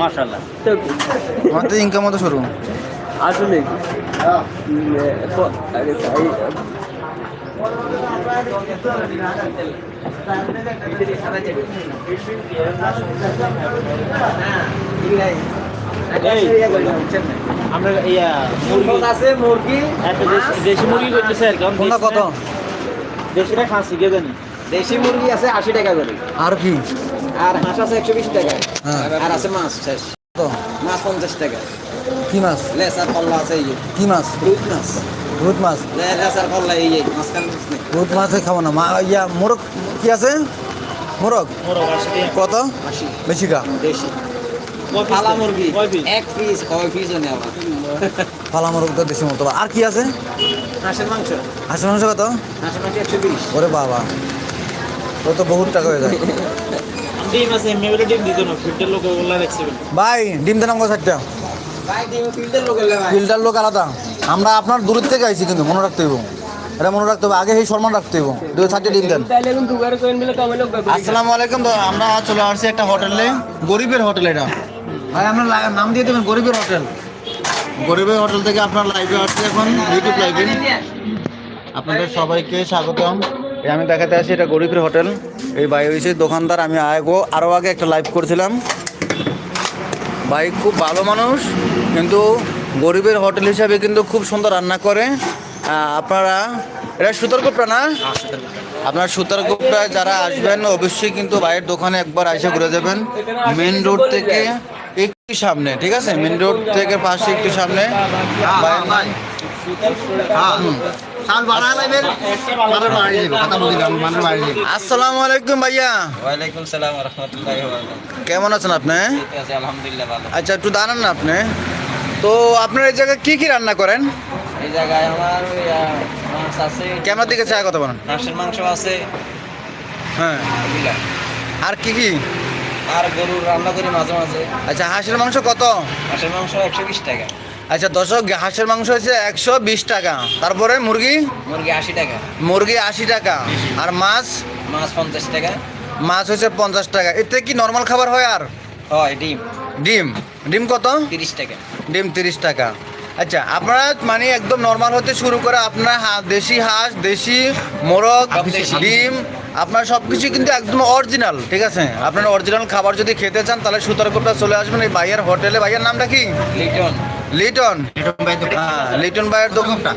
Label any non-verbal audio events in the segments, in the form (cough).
মাশাআল্লাহ। তো আমার তো ইনকাম মতো শুরু আসলে আমরা ইয়া মুরগি। আছে মুরগি। একটা দেশি- দেশি মুরগি করতেছে আর কি কত? দেশিটা খাসি কে জানি? দেশি মুরগি আছে আশি টাকা করে। আর কি? আর হাঁস আছে একশো বিশ টাকা। হ্যাঁ। আর আছে মাছ শেষ। কত? মাছ পঞ্চাশ টাকা। কি মাছ? লেস আর কল্লা আছে এই কি মাছ? রুই মাছ। রুট মাছ? লে- লেস আর কল্লা এই মাছ নেই। রুট মাছ খাব না। মা ইয়া মোরগ কি আছে? মোরগ? মোরগ আশি। কত? আশি। বেশি গা দেশি। পালা মুরগি। এক পিস কয় পিস আবার। ফালা মোরগ তো দেশি মতো আর কি আছে? হাঁসের মাংস। হাঁসের মাংস কত? হাঁসের মাংস একশো বিশ। ওরে বাবা। তো তো বহুত টাকা হয়ে যায়। ভাই ডিম দেন আমাকে চারটা ফিল্টার লোক আলাদা। আমরা আপনার দূরের থেকে আইছি কিন্তু মনে রাখতে হইব। এটা মনে রাখতে হবে আগে সেই সম্মান রাখতে হইব। দুই চারটে ডিম দেন। আসসালামু আলাইকুম আমরা চলে আসছি একটা হোটেলে। গরিবের হোটেল এটা। ভাই আপনার নাম দিয়ে দেবেন গরিবের হোটেল। গরিবের হোটেল থেকে আপনার লাইভে আসছে এখন ইউটিউব লাইভে আপনাদের সবাইকে স্বাগতম। আমি দেখাতে আসি এটা গরিবের হোটেল। এই ভাই হয়েছে দোকানদার আমি আগেও আরও আগে একটা লাইভ করছিলাম। ভাই খুব ভালো মানুষ কিন্তু গরিবের হোটেল হিসাবে কিন্তু খুব সুন্দর রান্না করে। আপনারা এটা সুতর্কপটা না? আপনার সুতর্কপটা যারা আসবেন অবশ্যই কিন্তু ভাইয়ের দোকানে একবার এসে ঘুরে যাবেন। মেন রোড থেকে একটু সামনে ঠিক আছে? মেন রোড থেকে পাশে একটু সামনে। হুম। আসসালামু আলাইকুম ভাইয়া। ওয়ালাইকুম সালাম রহমতুল্লাহি কেমন আছেন আপনি? আলহামদুলিল্লাহ ভালো। আচ্ছা একটু দাঁড়ান না আপনি। তো আপনার এই জায়গায় কি কি রান্না করেন? এই জায়গায় আমার ওই আহ, মাছ আছে। ক্যামেরার দিকে ছায়া কথা বলেন। হাঁসের মাংস আছে। হ্যাঁ। আর কি কি? আর গরুর রান্না করি মাঝে মাঝে। আচ্ছা হাঁসের মাংস কত? হাঁসের মাংস একশো বিশ টাকা। আচ্ছা দশক হাঁসের মাংস হচ্ছে একশো বিশ টাকা। তারপরে মুরগি? মুরগি আশি টাকা। মুরগি আশি টাকা। আর মাছ? মাছ পঞ্চাশ টাকা। মাছ হচ্ছে পঞ্চাশ টাকা। এতে কি নর্মাল খাবার হয় আর? হয় ডিম। ডিম। ডিম কত? তিরিশ টাকা। ডিম তিরিশ টাকা। আচ্ছা আপনারা মানে একদম নর্মাল হতে শুরু করে আপনার দেশি হাঁস দেশি মোরগ ডিম আপনার সব কিছু কিন্তু একদম অরিজিনাল ঠিক আছে? আপনার অরিজিনাল খাবার যদি খেতে চান তাহলে সুতারকোপটা চলে আসবেন এই ভাইয়ের হোটেলে ভাইয়ের নামটা কি? লিটন। লিটন? হ্যাঁ লিটন ভাইয়ের দোকানটা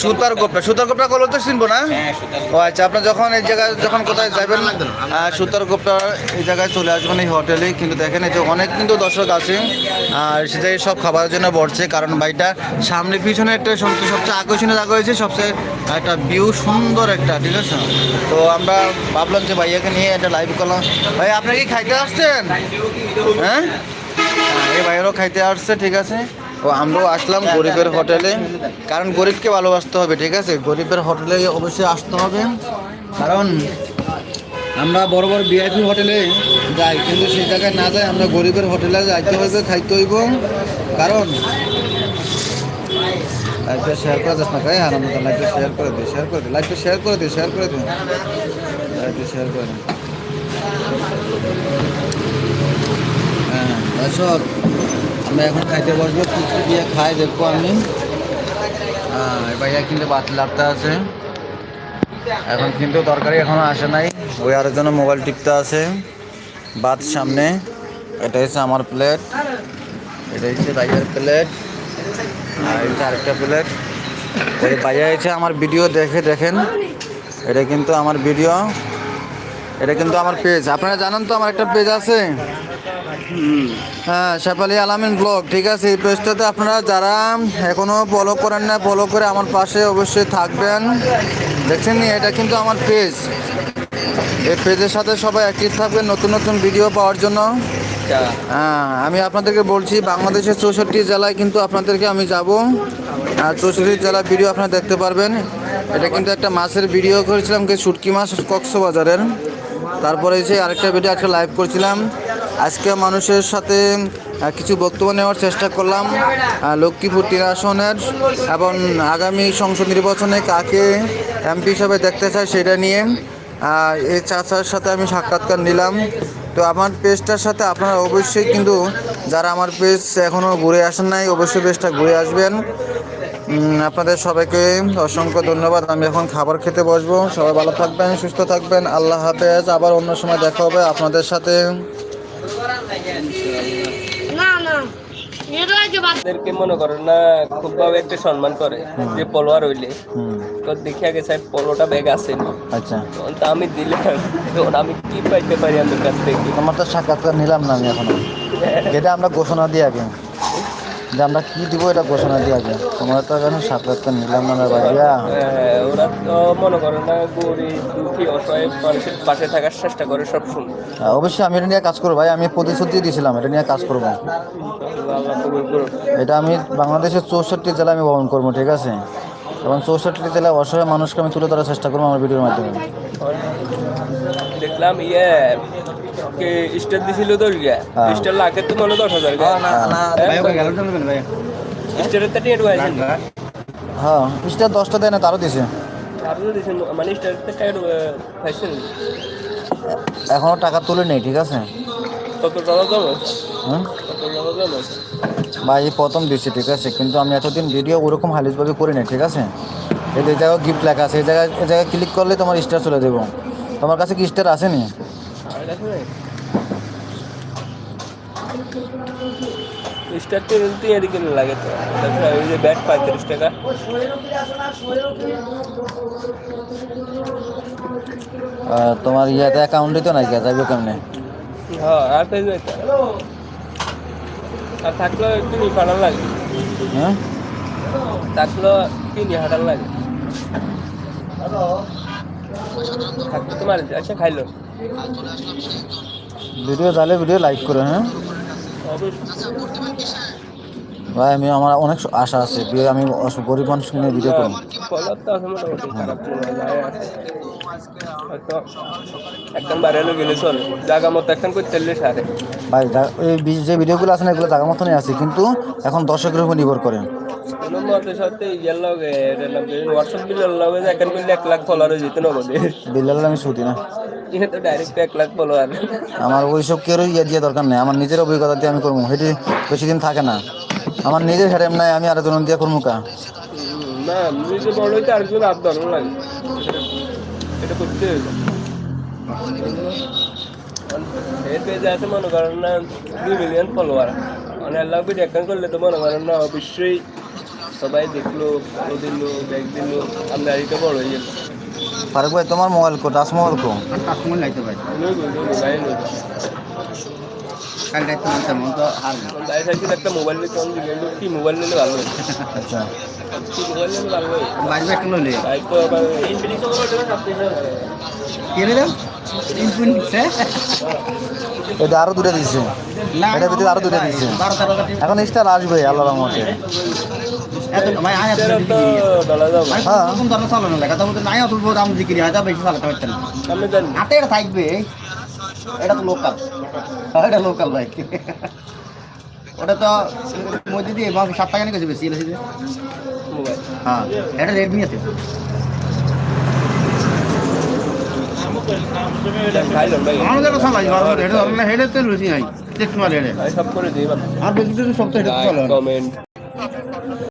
সুতার গোপটা সুতার গোপটা করলে তো চিনবো না? হ্যাঁ ও আচ্ছা আপনার যখন এই জায়গায় যখন কোথায় যাবেন আহ, সুতার গোপটা এই জায়গায় চলে আসবেন এই হোটেলে। কিন্তু দেখেন এই যে অনেক কিন্তু দর্শক আছে। আর সেটাই সব খাবারের জন্য বসছে কারণ বাড়িটা সামনে পিছনে একটা সবচেয়ে সবচেয়ে আকর্ষণীয় জায়গা হয়েছে সবচেয়ে একটা ভিউ সুন্দর একটা ঠিক আছে? তো আমরা ভাবলাম যে ভাইয়াকে নিয়ে একটা লাইভ করলাম। ভাই আপনি কি খাইতে আসছেন? হ্যাঁ? হ্যাঁ, এই ভাইয়েরও খাইতে আসছে ঠিক আছে? তো আমরাও আসলাম গরিবের হোটেলে। কারণ গরিবকে ভালোবাসতে হবে, ঠিক আছে? গরিবের হোটেলে অবশ্যই আসতে হবে। কারণ আমরা বড় বড় ভিআইপি হোটেলে যাই, কিন্তু সেই জায়গায় না যাই আমরা গরিবের হোটেলে যাইতে হবে খাইতে হইব। কারণ লাইফটা শেয়ার করে যাস না ভাই, আর আমাদের লাইফটা শেয়ার করে দিই শেয়ার করে দিই লাইফটা শেয়ার করে দিই শেয়ার করে দিই লাইফটা শেয়ার করে দিই হ্যাঁ আমরা এখন খাইতে বসবো, কী দিয়ে খাই দেখব আমি। ভাইয়া কিন্তু বাতি লাগতে আছে। এখন কিন্তু তরকারি এখনও আসে নাই। ওই আরেকজন মোবাইল টিপতে আছে। ভাত সামনে এটা হচ্ছে আমার প্লেট এটা হচ্ছে ভাইয়ার প্লেট আর এটা আরেকটা প্লেট ওই ভাইয়া হচ্ছে আমার ভিডিও দেখে, দেখেন। এটা কিন্তু আমার ভিডিও এটা কিন্তু আমার পেজ আপনারা জানেন তো আমার একটা পেজ আছে? হ্যাঁ শেফালি আলামিন ব্লগ ঠিক আছে? এই পেজটাতে আপনারা যারা এখনও ফলো করেন না ফলো করে আমার পাশে অবশ্যই থাকবেন। দেখছেন নি? এটা কিন্তু আমার পেজ এই পেজের সাথে সবাই অ্যাক্টিভ থাকবেন, নতুন নতুন ভিডিও পাওয়ার জন্য। হ্যাঁ আমি আপনাদেরকে বলছি, বাংলাদেশের চৌষট্টি জেলায় কিন্তু আপনাদেরকে আমি যাব। আর চৌষট্টি জেলার ভিডিও আপনারা দেখতে পারবেন। এটা কিন্তু একটা মাছের ভিডিও করেছিলাম, কি শুটকি মাছ, কক্সবাজারের। তারপরে এসে আরেকটা ভিডিও একটা লাইভ করছিলাম। আজকে মানুষের সাথে কিছু বক্তব্য নেওয়ার চেষ্টা করলাম। লক্ষ্মীপুর তিন আসনের এবং আগামী সংসদ নির্বাচনে কাকে এমপি হিসাবে দেখতে চাই সেটা নিয়ে এই চাচার সাথে আমি সাক্ষাৎকার নিলাম। তো আমার পেজটার সাথে আপনারা অবশ্যই কিন্তু, যারা আমার পেজ এখনও ঘুরে আসেন নাই, অবশ্যই পেজটা ঘুরে আসবেন। আপনাদের সবাইকে অসংখ্য ধন্যবাদ। আমি এখন খাবার খেতে বসবো। সবাই ভালো থাকবেন সুস্থ থাকবেন। আল্লাহ হাফেজ। আবার অন্য সময় দেখা হবে আপনাদের সাথে। না না। এটা তাদেরকে মনে করেন না খুব ভাবে একটা সম্মান করে যে পলোয়ার হইলে। তো দেখে আগে স্যার পলোটা ব্যাগ আসেনি আচ্ছা। তো আমি দিলাম। তখন আমি কি পাইতে পারি আমার কাছ থেকে? আমার তো সাক্ষাৎকার নিলাম না আমি এখন। এটা (laughs) আমরা ঘোষণা দিই আগে। যে আমরা কি দিব এটা ঘোষণা দিয়ে আগে। তোমার তো এখন সাক্ষাৎকার নিলাম না ভাইয়া হ্যাঁ, ওরা তো মনে করে না গরিব দুঃখী অসহায় মানুষের পাশে থাকার চেষ্টা করে সব সময় হ্যাঁ, অবশ্যই আমি এটা নিয়ে কাজ করব ভাই আমি প্রতিশ্রুতি দিয়েছিলাম এটা নিয়ে কাজ করব। এটা আমি বাংলাদেশের চৌষট্টি জেলায় আমি বহন করব ঠিক আছে? এবং চৌষট্টি জেলায় অসহায় মানুষকে আমি তুলে ধরার চেষ্টা করব আমার ভিডিওর মাধ্যমে। দেখলাম ইয়ে কে স্টার দিছিল তো হ্যাঁ। স্টার লাগে তো মনে দশ হাজার স্টারের তো হয়েছে। হ্যাঁ স্টার দশটা দেয় না তারও দিছে। আরও দিয়েছেন মানে স্টারের তো টাকা তুলে নেই ঠিক আছে? কত টাকা ভাই প্রথম দিচ্ছি ঠিক আছে? কিন্তু আমি এতদিন ভিডিও ওরকম হালিশভাবে করি না ঠিক আছে? এই যে এই জায়গায় গিফট লেখা আছে এই জায়গায় এই জায়গায় ক্লিক করলে তোমার স্টার চলে দেবো তোমার কাছে কি স্টার আসেনি? স্টার তো তৈরি কিনে লাগে তো। তাছাড়া ওই যে ব্যাট পঁয়ত্রিশ টাকা। তোমার ইয়াতে অ্যাকাউন্টে তো নাই যাইবে কেমনে? হ্যাঁ আর পেয়ে যাইতে আর থাকলেও কিনি ফাটার লাগে। হ্যাঁ? থাকলেও কিনি হাঁটার লাগে। থাকলে তোমার আচ্ছা খাইলো। ভিডিও চাইলে ভিডিও লাইক করে হ্যাঁ? ভাই আমি আমার অনেক আশা আছে আমি গরিব মানুষ নিয়ে ভিডিও করি। ফলার তো আছে মোটামুটি খারাপ নয়, যায় আছে। হয়তো একদম বাইরে হলে গেলে চলে জায়গা মতো একখান করতে পারলে সারে ভাই এই যে ভিডিওগুলো আছে না এগুলো জায়গা মতনই আছে কিন্তু এখন দর্শকের উপর নির্ভর করে। বিল্লাল আমি শুধু না। তো ডাইরেক্ট এক লাখ ফলোয়ার আমার ওইসব কেউ ইয়ে দিয়ে দরকার নেই। আমার নিজের অভিজ্ঞতা দিয়ে আমি করব। সেটি বেশি দিন থাকে না। আমার নিজের হেরেম নাই আমি আরেকজন দিয়ে করব কা? না নিজে বড় হইতে আরেকজন আপ ধরন লাগে। এটা করতে পেজে আছে মনে করেন না দুই মিলিয়ন ফলোয়ার মানে আল্লাহ করলে তো মনে করেন না অবশ্যই সবাই দেখল ফলো দিল ব্যাগ দিল আমরা বড় হয়ে গেল ফারুক ভাই তোমার মোবাইল কো টাচ মোবাইল কো? লইবো, লইবো, ভাই লইবো। ভাই। চাইছিল একটা মোবাইল নিতে আমি জিজ্ঞাসা করছি, কি মোবাইল নিলে ভালো হয় আচ্ছা কি মোবাইল নিলে ভালো তো আবার এটা আরও দুটো দিছে। এটা ভিতরে আরও দুটো দিছে। এখন স্টার আসবে আল্লাহ রহমতে। তেরো তো ডলার যাব। হ্যাঁ। আমি জানি। হাতে এটা থাকবে। এটা তো লোকাল এটা লোকাল ভাই। ওটা তো মধ্যে দিয়ে সাত টাকা নিয়ে গেছে বেশি হ্যাঁ এটা রেডমি আছে। আমাদের তো চালাই হেডে তো লুচি নাই। হেডে। আর বেশি তো সব তো হেডে কমেন্ট